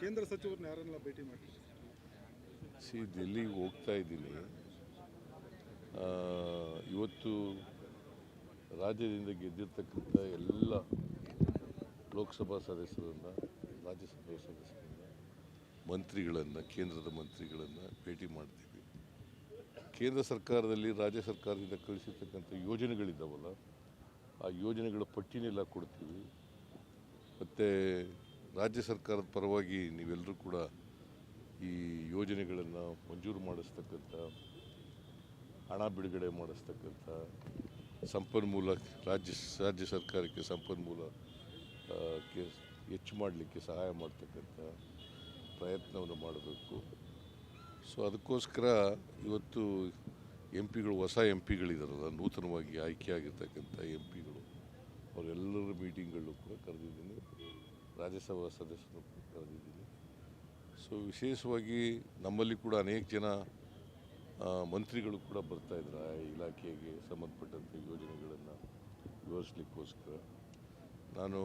ಕೇಂದ್ರ ಸಚಿವರನ್ನ ಯಾರನ್ನೆಲ್ಲ ಭೇಟಿ ಸಿ ಡೆಲ್ಲಿಗೆ ಹೋಗ್ತಾ ಇದ್ದೀನಿ. ಇವತ್ತು ರಾಜ್ಯದಿಂದ ಗೆದ್ದಿರ್ತಕ್ಕಂಥ ಎಲ್ಲ ಲೋಕಸಭಾ ಸದಸ್ಯರನ್ನು, ರಾಜ್ಯಸಭಾ ಸದಸ್ಯರನ್ನು, ಮಂತ್ರಿಗಳನ್ನು, ಕೇಂದ್ರದ ಮಂತ್ರಿಗಳನ್ನು ಭೇಟಿ ಮಾಡ್ತೀವಿ. ಕೇಂದ್ರ ಸರ್ಕಾರದಲ್ಲಿ ರಾಜ್ಯ ಸರ್ಕಾರದಿಂದ ಕಳಿಸಿರ್ತಕ್ಕಂಥ ಯೋಜನೆಗಳಿದ್ದಾವಲ್ಲ, ಆ ಯೋಜನೆಗಳ ಪಟ್ಟಿನೆಲ್ಲ ಕೊಡ್ತೀವಿ. ಮತ್ತು ರಾಜ್ಯ ಸರ್ಕಾರದ ಪರವಾಗಿ ನೀವೆಲ್ಲರೂ ಕೂಡ ಈ ಯೋಜನೆಗಳನ್ನು ಮಂಜೂರು ಮಾಡಿಸ್ತಕ್ಕಂಥ ಹಣ ಬಿಡುಗಡೆ ಮಾಡಿಸ್ತಕ್ಕಂಥ ಸಂಪನ್ಮೂಲ ರಾಜ್ಯ ರಾಜ್ಯ ಸರ್ಕಾರಕ್ಕೆ ಸಂಪನ್ಮೂಲ ಆ, ಹೆಚ್ಚು ಮಾಡಲಿಕ್ಕೆ ಸಹಾಯ ಮಾಡ್ತಕ್ಕಂಥ ಪ್ರಯತ್ನವನ್ನು ಮಾಡಬೇಕು. ಸೊ ಅದಕ್ಕೋಸ್ಕರ ಇವತ್ತು ಎಂ ಪಿಗಳು ಹೊಸ ಎಂ ಪಿಗಳಿದಾರಲ್ಲ ನೂತನವಾಗಿ ಆಯ್ಕೆಯಾಗಿರ್ತಕ್ಕಂಥ ಎಂ ಪಿಗಳು ಅವರೆಲ್ಲರ ಮೀಟಿಂಗ್ಗಳು ಕೂಡ ಕರೆದಿದ್ದೀನಿ. ರಾಜ್ಯಸಭಾ ಸದಸ್ಯರು ಕರೆದಿದ್ದೀನಿ ಸೊ ವಿಶೇಷವಾಗಿ ನಮ್ಮಲ್ಲಿ ಕೂಡ ಅನೇಕ ಜನ ಮಂತ್ರಿಗಳು ಕೂಡ ಬರ್ತಾ ಇದ್ರು. ಆ ಇಲಾಖೆಗೆ ಸಂಬಂಧಪಟ್ಟಂಥ ಯೋಜನೆಗಳನ್ನು ವಿವರಿಸಲಿಕ್ಕೋಸ್ಕರ. ನಾನು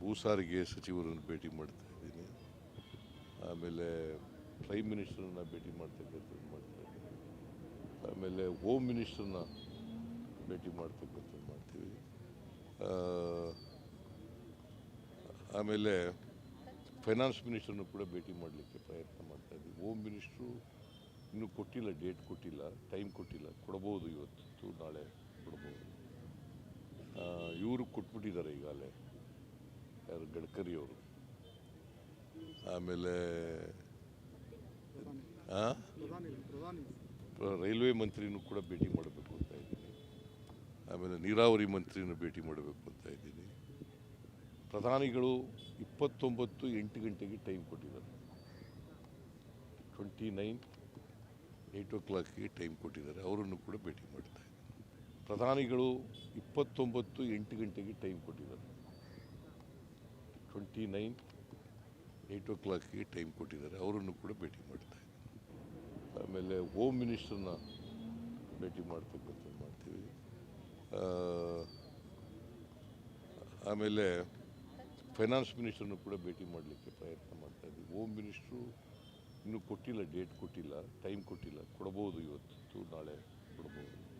ಭೂ ಸಾರಿಗೆ ಸಚಿವರನ್ನು ಭೇಟಿ ಮಾಡ್ತಾ ಇದ್ದೀನಿ. ಆಮೇಲೆ ಪ್ರೈಮ್ ಮಿನಿಸ್ಟರನ್ನ ಭೇಟಿ ಮಾಡ್ತಕ್ಕಂಥದ್ದು ಮಾಡ್ತಾ ಇದ್ದೀನಿ. ಆಮೇಲೆ ಹೋಮ್ ಮಿನಿಸ್ಟರ್ನ ಭೇಟಿ ಮಾಡ್ತಕ್ಕಂಥದ್ದು ಮಾಡ್ತೀವಿ. ಆಮೇಲೆ ಫೈನಾನ್ಸ್ ಮಿನಿಸ್ಟರ್ನು ಕೂಡ ಭೇಟಿ ಮಾಡಲಿಕ್ಕೆ ಪ್ರಯತ್ನ ಮಾಡ್ತಾ ಇದ್ದೀವಿ ಹೋಮ್ ಮಿನಿಸ್ಟ್ರು ಇನ್ನೂ ಕೊಟ್ಟಿಲ್ಲ ಡೇಟ್ ಕೊಟ್ಟಿಲ್ಲ ಟೈಮ್ ಕೊಟ್ಟಿಲ್ಲ. ಕೊಡ್ಬೋದು ಇವತ್ತು, ನಾಳೆ ಕೊಡ್ಬೋದು. ಇವರು ಕೊಟ್ಬಿಟ್ಟಿದ್ದಾರೆ ಈಗಾಗಲೇ, ಯಾರು ಗಡ್ಕರಿ ಅವರು. ಆಮೇಲೆ ರೈಲ್ವೆ ಮಂತ್ರಿನೂ ಕೂಡ ಭೇಟಿ ಮಾಡಬೇಕು ಅಂತ ಇದ್ದೀನಿ. ಆಮೇಲೆ ನೀರಾವರಿ ಮಂತ್ರಿನೂ ಭೇಟಿ ಮಾಡಬೇಕು ಅಂತ ಇದ್ದೀನಿ. ಪ್ರಧಾನಿಗಳು ಇಪ್ಪತ್ತೊಂಬತ್ತು ಎಂಟು ಗಂಟೆಗೆ ಟೈಮ್ ಕೊಟ್ಟಿದ್ದಾರೆ. ಟ್ವೆಂಟಿ ನೈನ್ ಏಯ್ಟ್ ಓ ಕ್ಲಾಕ್ಗೆ ಟೈಮ್ ಕೊಟ್ಟಿದ್ದಾರೆ. ಅವರನ್ನು ಕೂಡ ಭೇಟಿ ಮಾಡ್ತಾ ಪ್ರಧಾನಿಗಳು ಇಪ್ಪತ್ತೊಂಬತ್ತು ಎಂಟು ಗಂಟೆಗೆ ಟೈಮ್ ಕೊಟ್ಟಿದ್ದಾರೆ. ಟ್ವೆಂಟಿ ನೈನ್ ಏಯ್ಟ್ ಓ ಕ್ಲಾಕ್ಗೆ ಟೈಮ್ ಕೊಟ್ಟಿದ್ದಾರೆ. ಅವರನ್ನು ಕೂಡ ಭೇಟಿ ಮಾಡ್ತಾ ಆಮೇಲೆ ಹೋಮ್ ಮಿನಿಸ್ಟರ್ನ ಭೇಟಿ ಮಾಡ್ತಕ್ಕಂಥದ್ದು ಮಾಡ್ತೀವಿ. ಆಮೇಲೆ ಫೈನಾನ್ಸ್ ಮಿನಿಸ್ಟರ್ನು ಕೂಡ ಭೇಟಿ ಮಾಡಲಿಕ್ಕೆ ಪ್ರಯತ್ನ ಮಾಡ್ತಾ ಇದ್ದೀವಿ ಹೋಮ್ ಮಿನಿಸ್ಟ್ರು ಇನ್ನೂ ಕೊಟ್ಟಿಲ್ಲ ಡೇಟ್ ಕೊಟ್ಟಿಲ್ಲ ಟೈಮ್ ಕೊಟ್ಟಿಲ್ಲ. ಕೊಡ್ಬೋದು ಇವತ್ತು, ನಾಳೆ ಕೊಡ್ಬೋದು.